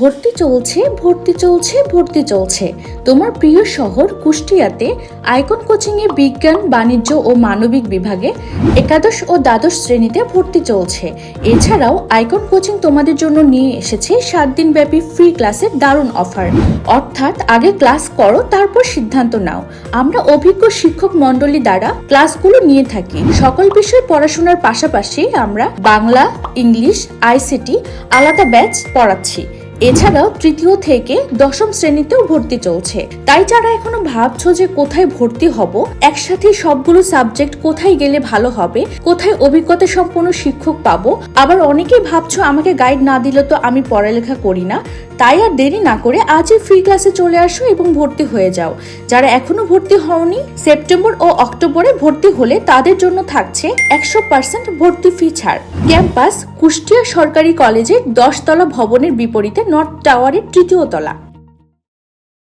ভর্তি চলছে ভর্তি চলছে ভর্তি চলছে। তোমার প্রিয় শহর কুষ্টিয়াতে আইকন কোচিংয়ে বিজ্ঞান, বাণিজ্য ও মানবিক বিভাগে একাদশ ও দ্বাদশ শ্রেণীতে ভর্তি চলছে। এছাড়াও আইকন কোচিং তোমাদের জন্য নিয়ে এসেছে সাত দিনব্যাপী ফ্রি ক্লাসের দারুণ অফার। অর্থাৎ আগে ক্লাস করো, তারপর সিদ্ধান্ত নাও। আমরা অভিজ্ঞ শিক্ষক মণ্ডলী দ্বারা ক্লাসগুলো নিয়ে থাকি। সকল বিষয় পড়াশোনার পাশাপাশি আমরা বাংলা, ইংলিশ, আইসিটি আলাদা ব্যাচ পড়াচ্ছি। এছাড়াও তৃতীয় থেকে দশম শ্রেণীতেও ভর্তি চলছে। তাই যারা এখনও ভাবছ যে কোথায় ভর্তি হব, একসাথে সবগুলো সাবজেক্ট কোথায় গেলে ভালো হবে, কোথায় অভিজ্ঞতা সম্পন্ন শিক্ষক পাবো, আবার অনেকেই ভাবছ আমাকে গাইড না দিলে তো আমি পড়ালেখা করি না তাই আর দেরি না করে আজই ফ্রি ক্লাসে চলে আসো এবং ভর্তি হয়ে যাও। যারা এখনও ভর্তি হওনি, সেপ্টেম্বর ও অক্টোবরে ভর্তি হলে তাদের জন্য থাকছে একশো পার্সেন্ট ভর্তি ফি ছাড়। ক্যাম্পাস কুষ্টিয়া সরকারি কলেজের দশতলা ভবনের বিপরীতে নর্থ টাওয়ারের তৃতীয় তলা।